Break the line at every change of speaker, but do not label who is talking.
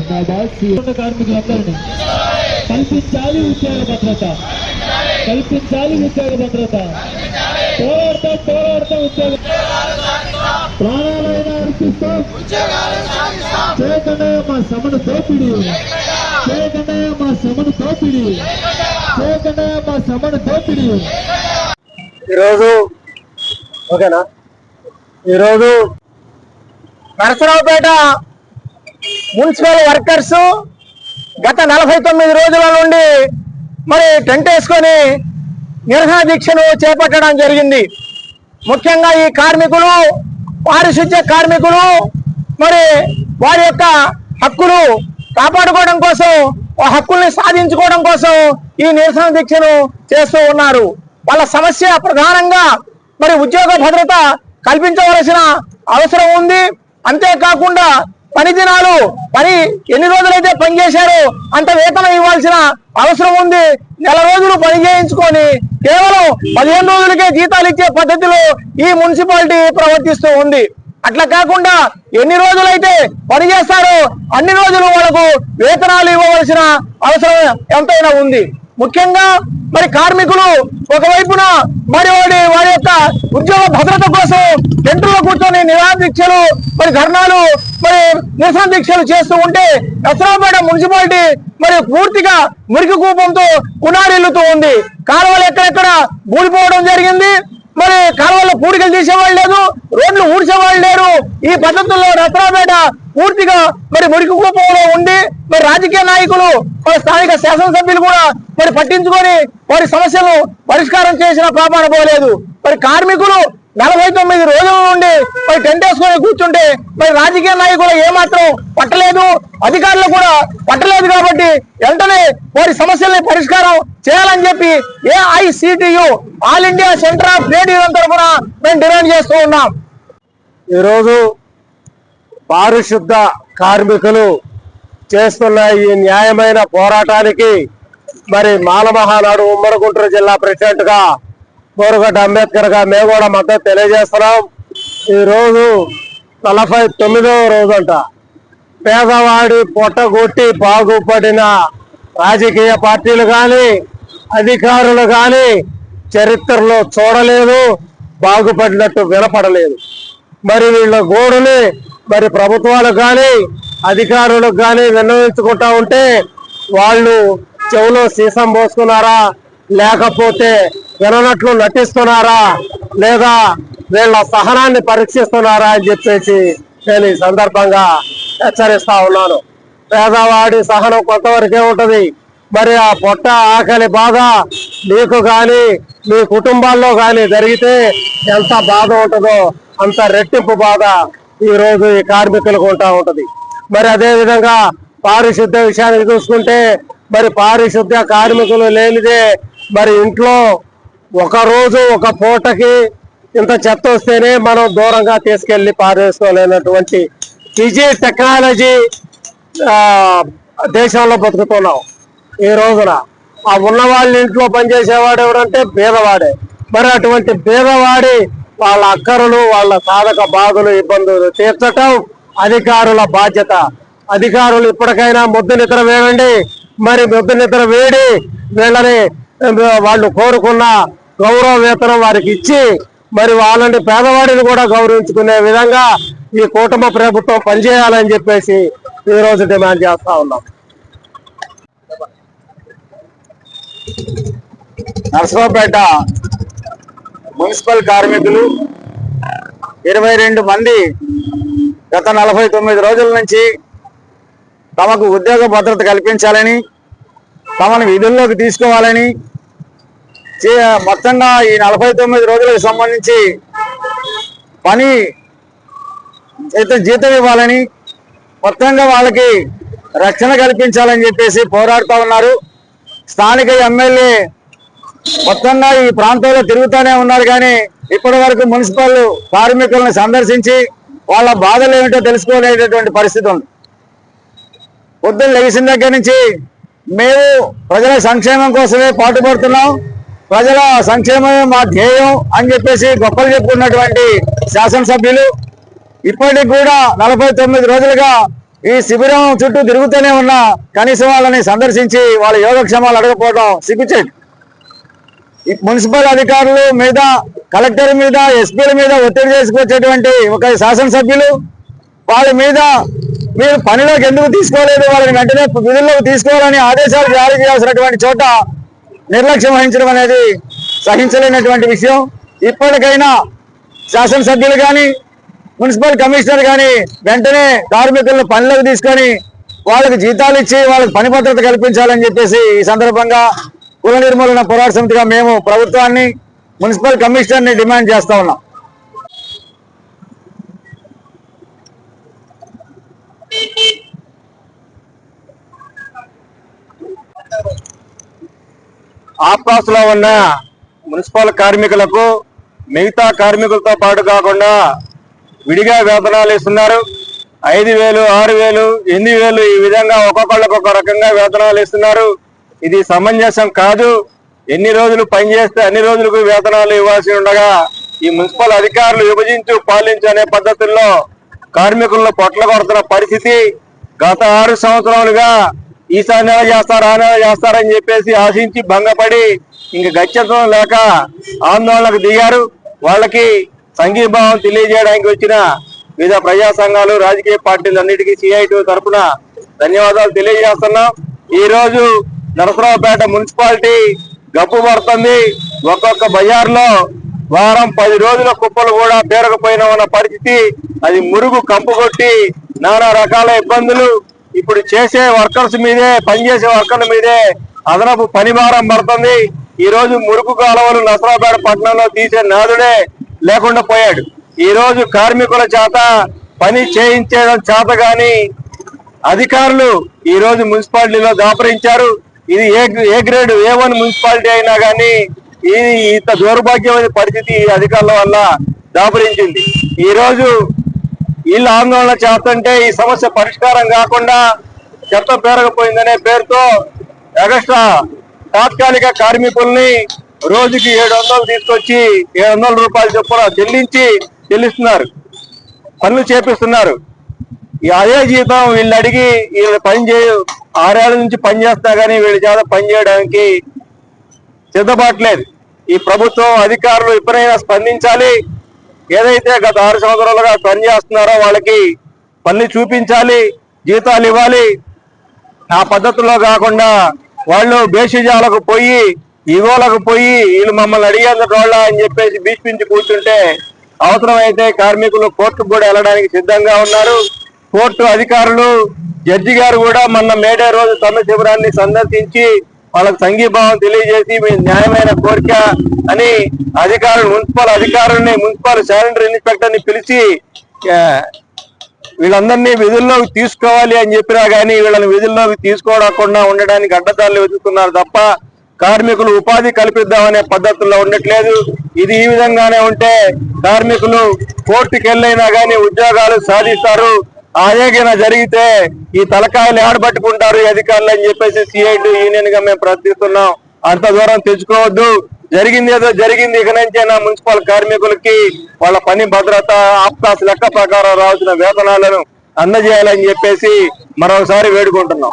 కార్మికులందరినీ కల్పించాలి ఉద్యోగ భద్రత. కల్పించాలి ఉద్యోగ భద్రత. పోరాడతాం పోరాడతాం ఉద్యోగ ప్రాణాలైనా అర్పిస్తాం. చేయకుండా మా శ్రమను దోపిడి. చేయకుండా మా శ్రమను దోపిడి. చేయకుండా మా శ్రమను దోపిడి.
ఈరోజు ఓకేనా? ఈరోజు నరసరావుపేట మున్సిపల్ వర్కర్స్ గత నలభై తొమ్మిది రోజుల నుండి మరి టెంట్ వేసుకొని నిరసన దీక్షను చేపట్టడం జరిగింది. ముఖ్యంగా ఈ కార్మికులు పారిశుద్ధ్య కార్మికులు మరి వారి యొక్క హక్కులు కాపాడుకోవడం కోసం ఆ హక్కుల్ని సాధించుకోవడం కోసం ఈ నిరసన దీక్షను చేస్తూ ఉన్నారు. వాళ్ళ సమస్య ప్రధానంగా మరి ఉద్యోగ భద్రత కల్పించవలసిన అవసరం ఉంది. అంతేకాకుండా పని దినాలు పని ఎన్ని రోజులైతే పని చేశారో అంత వేతనం ఇవ్వాల్సిన అవసరం ఉంది. నెల రోజులు పని చేయించుకొని కేవలం పదిహేను రోజులకే జీతాలు ఇచ్చే పద్ధతిలో ఈ మున్సిపాలిటీ ప్రవర్తిస్తూ ఉంది. అట్లా కాకుండా ఎన్ని రోజులైతే పని చేస్తారో అన్ని రోజులు వాళ్ళకు వేతనాలు ఇవ్వవలసిన అవసరం ఎంతైనా ఉంది. ముఖ్యంగా మరి కార్మికులు ఒకవైపున మరి వాడి వారి యొక్క ఉద్యోగ భద్రత కోసం టెంటులో కూర్చొని నిరాదీక్షలు మరి ధర్నాలు మరి నిరసన దీక్షలు చేస్తూ ఉంటే ఎసరాపేట మున్సిపాలిటీ మరి పూర్తిగా మురికి కూపంతో కునారిల్లుతూ ఉంది. కాలువలు ఎక్కడెక్కడ కూలిపోవడం జరిగింది. మరి కాలువల్లో పూడికలు తీసేవాళ్ళు లేదు రోడ్లు ఊడ్చేవాళ్ళు లేరు. ఈ పద్ధతుల్లో రత్నాపేట పూర్తిగా మరి మురికి కూపంలో ఉండి మరి రాజకీయ నాయకులు మరి స్థానిక శాసనసభ్యులు కూడా మరి పట్టించుకొని వారి సమస్యలను పరిష్కారం చేసిన పాపాన పోలేదు. మరి కార్మికులు నలభై తొమ్మిది రోజుల నుండి మరి టెంట్ వేసుకొని కూర్చుంటే మరి రాజకీయ నాయకులు ఏమాత్రం పట్టలేదు అధికారులు కూడా పట్టలేదు కాబట్టి వెంటనే వారి సమస్యల్ని పరిష్కారం చేయాలని చెప్పి AICTU All India Centre of Trade Union తరఫున మేము డిమాండ్ చేస్తూ ఉన్నాం. ఈరోజు పారిశుద్ధ కార్మికులు చేస్తున్న ఈ న్యాయమైన పోరాటానికి మరి మాలమహానాడు ఉమ్మడి గుంటూరు జిల్లా ప్రెసిడెంట్గా బోరుగడ్డ అంబేద్కర్గా మేము కూడా మద్దతు తెలియజేస్తున్నాం. ఈ రోజు నలభై తొమ్మిదవ రోజంట. పేదవాడి పొట్టగొట్టి బాగుపడిన రాజకీయ పార్టీలు కానీ అధికారులు కానీ చరిత్రలో చూడలేదు బాగుపడినట్టు వినపడలేదు. మరి వీళ్ళ గోడుని మరి ప్రభుత్వాలకు కానీ అధికారులకు కానీ విన్నవించుకుంటా ఉంటే వాళ్ళు చెవులో సీసం పోసుకున్నారా? లేకపోతే విననట్లు నటిస్తున్నారా? లేదా వీళ్ళ సహనాన్ని పరీక్షిస్తున్నారా అని చెప్పేసి నేను ఈ సందర్భంగా హెచ్చరిస్తా ఉన్నాను. పేదవాడి సహనం కొంతవరకే ఉంటుంది. మరి ఆ పొట్ట ఆకలి బాధ మీకు కానీ మీ కుటుంబాల్లో కానీ జరిగితే ఎంత బాధ ఉంటుందో అంత రెట్టింపు బాధ ఈ రోజు ఈ కార్మికులకు ఉంటా ఉంటుంది. మరి అదేవిధంగా పారిశుద్ధ పారిశుద్ధ్య విషయానికి చూసుకుంటే మరి పారిశుద్ధ్య కార్మికులు లేనిదే మరి ఇంట్లో ఒకరోజు ఒక పూటకి ఇంత చెత్త వస్తేనే మనం దూరంగా తీసుకెళ్ళి పారేసుకోలేనటువంటి డిజీ టెక్నాలజీ దేశంలో బతుకుతున్నాం ఈ రోజున. ఆ ఉన్న వాళ్ళ ఇంట్లో పనిచేసేవాడు ఎవరంటే పేదవాడే మరి అటువంటి పేదవాడి వాళ్ళ అక్కరులు వాళ్ళ సాధక బాధలు ఇబ్బందులు తీర్చటం అధికారుల బాధ్యత. అధికారులు ఇప్పటికైనా ముద్దు నిద్ర వేయండి. మరి ముద్దు నిద్ర వేడి వీళ్ళని వాళ్ళు కోరుకున్న గౌరవ వేతనం వారికి ఇచ్చి మరి వాళ్ళని పేదవాడిని కూడా గౌరవించుకునే విధంగా ఈ కూటమి ప్రభుత్వం పనిచేయాలని చెప్పేసి ఈ రోజు డిమాండ్ చేస్తా ఉన్నాం.
నరసరావుపేట మున్సిపల్ కార్మికులు ఇరవై రెండు మంది గత నలభై తొమ్మిది రోజుల నుంచి తమకు ఉద్యోగ భద్రత కల్పించాలని తమను విధుల్లోకి తీసుకోవాలని మొత్తంగా ఈ నలభై తొమ్మిది రోజులకు సంబంధించి పని అయితే జీతం ఇవ్వాలని మొత్తంగా వాళ్ళకి రక్షణ కల్పించాలని చెప్పేసి పోరాడుతూ ఉన్నారు. స్థానిక ఎమ్మెల్యే మొత్తంగా ఈ ప్రాంతంలో తిరుగుతూనే ఉన్నారు కానీ ఇప్పటి వరకు మున్సిపల్ కార్మికులను సందర్శించి వాళ్ళ బాధలు ఏమిటో తెలుసుకోలేటటువంటి పరిస్థితి ఉంది. పొద్దున్న లెగిసిన దగ్గర నుంచి మేము ప్రజల సంక్షేమం కోసమే పాటుపడుతున్నాం. ప్రజల సంక్షేమమే మా ధ్యేయం అని చెప్పేసి గొప్పలు చెప్పుకున్నటువంటి శాసనసభ్యులు. ఇప్పటికి కూడా నలభై తొమ్మిది రోజులుగా ఈ శిబిరం చుట్టూ తిరుగుతూనే ఉన్న కనీసం వాళ్ళని సందర్శించి వాళ్ళ యోగక్షేమాలు అడగపోవడం సిగ్గుచేట్. ఈ మున్సిపల్ అధికారులు మీద కలెక్టర్ మీద ఎస్పీల మీద ఒత్తిడి చేసుకొచ్చేటువంటి ఒక శాసనసభ్యులు వాళ్ళ మీద మీరు పనిలోకి ఎందుకు తీసుకోలేదు? వాళ్ళని వెంటనే విధుల్లోకి తీసుకోవాలని ఆదేశాలు జారీ చేయాల్సినటువంటి చోట నిర్లక్ష్యం వహించడం అనేది సహించలేనటువంటి విషయం. ఇప్పటికైనా శాసనసభ్యులు కానీ మున్సిపల్ కమిషనర్ కానీ వెంటనే కార్మికులను పనిలోకి తీసుకొని వాళ్ళకి జీతాలు ఇచ్చి వాళ్ళకి పని భద్రత కల్పించాలని చెప్పేసి ఈ సందర్భంగా కుల నిర్మూలన పోరాట సమితిగా మేము ప్రభుత్వాన్ని మున్సిపల్ కమిషనర్ని డిమాండ్ చేస్తా ఉన్నాం.
ఆప్కాస్లో ఉన్న మున్సిపల్ కార్మికులకు మిగతా కార్మికులతో పాటు కాకుండా విడిగా వేతనాలు ఇస్తున్నారు. ఐదు వేలు ఆరు వేలు ఎనిమిది వేలు ఈ విధంగా ఒక్కొక్కళ్ళకు ఒక రకంగా వేతనాలు ఇస్తున్నారు. ఇది సమంజసం కాదు. ఎన్ని రోజులు పనిచేస్తే అన్ని రోజులకు వేతనాలు ఇవ్వాల్సి ఉండగా ఈ మున్సిపల్ అధికారులు విభజించు పాలించు అనే పద్ధతుల్లో కార్మికులను పొట్ల కొడుతున్న పరిస్థితి గత ఆరు సంవత్సరాలుగా ఈసారి నెల చేస్తారు ఆ నెల చేస్తారని చెప్పేసి ఆశించి భంగపడి ఇంక గత్యంతరం లేక ఆందోళనకు దిగారు. వాళ్ళకి సంఘీభావం తెలియజేయడానికి వచ్చిన వివిధ ప్రజా సంఘాలు రాజకీయ పార్టీలు అన్నిటికీ సిఐటి తరఫున ధన్యవాదాలు తెలియజేస్తున్నాం. ఈ రోజు నరసరావుపేట మున్సిపాలిటీ గప్పు పడుతుంది. ఒక్కొక్క బజార్లో వారం పది రోజుల కుప్పలు కూడా పేరకపోయిన ఉన్న పరిస్థితి. అది మురుగు కంపు కొట్టి నానా రకాల ఇబ్బందులు. ఇప్పుడు చేసే వర్కర్స్ మీదే పనిచేసే వర్కర్ల మీదే అదనపు పని భారం పడుతుంది. ఈ రోజు మురుగు కాలువలు నసరాపేట పట్టణంలో తీసే నాదుడే లేకుండా పోయాడు. ఈ రోజు కార్మికుల చేత పని చేయించడం చేత గాని అధికారులు ఈ రోజు మున్సిపాలిటీలో దాపరించారు. ఇది A A grade A one municipality అయినా కానీ ఇది ఇంత దౌర్భాగ్యమైన పరిస్థితి ఈ అధికారుల వల్ల దాపరించింది. ఈ రోజు వీళ్ళు ఆందోళన చేస్తుంటే ఈ సమస్య పరిష్కారం కాకుండా చెత్త పేరకపోయిందనే పేరుతో ఎగస్ట్రా తాత్కాలిక కార్మికుల్ని రోజుకి ఏడు వందలు తీసుకొచ్చి ఏడు వందల రూపాయలు చొప్పున చెల్లించి చెల్లిస్తున్నారు. పనులు చేపిస్తున్నారు. ఈ అదే జీతం వీళ్ళు అడిగి వీళ్ళు పని చేయ ఆరేళ్ళ నుంచి పని చేస్తా కానీ వీళ్ళ చేత పని చేయడానికి సిద్ధపడలేదు ఈ ప్రభుత్వం అధికారులు ఎప్పుడైనా స్పందించాలి? ఏదైతే గత ఆరు సంవత్సరాలుగా పని చేస్తున్నారో వాళ్ళకి పని చూపించాలి జీతాలు ఇవ్వాలి. ఆ పద్ధతిలో కాకుండా వాళ్ళు బేషిజాలకు పోయి ఇగోలకు పోయి వీళ్ళు మమ్మల్ని అడిగేందుకు వాళ్ళ అని చెప్పేసి భీష్మించి కూర్చుంటే అవసరమైతే కార్మికులు కోర్టుకు కూడా వెళ్ళడానికి సిద్ధంగా ఉన్నారు. కోర్టు అధికారులు జడ్జి గారు కూడా మొన్న మేడే రోజు సమ్మె శిబిరాన్ని సందర్శించి వాళ్ళకి సంఘీభావం తెలియజేసి మీ న్యాయమైన కోరిక అని అధికారులు మున్సిపల్ అధికారుల్ని మున్సిపల్ శానిటరీ ఇన్స్పెక్టర్ని పిలిచి వీళ్ళందరినీ విధుల్లోకి తీసుకోవాలి అని చెప్పినా కానీ వీళ్ళని విధుల్లోకి తీసుకోకుండా ఉండడానికి అడ్డదారులు వెతుకుతున్నారు తప్ప కార్మికులు ఉపాధి కల్పిద్దామనే పద్ధతుల్లో ఉండట్లేదు. ఇది ఈ విధంగానే ఉంటే కార్మికులు కోర్టుకెళ్ళైనా కానీ ఉద్యోగాలు సాధిస్తారు. అదేగిన జరిగితే ఈ తలకాయలు ఏడబట్టుకుంటారు అధికారులు అని చెప్పేసి సిఐటి యూనియన్గా మేము ప్రార్థిస్తున్నాం అంత దూరం తెచ్చుకోవద్దు. జరిగింది ఏదో జరిగింది. ఇక నుంచైనా మున్సిపల్ కార్మికులకి వాళ్ళ పని భద్రత ఆప్కాస్ లెక్క ప్రకారం రావాల్సిన వేతనాలను అందజేయాలని చెప్పేసి మరొకసారి వేడుకుంటున్నాం.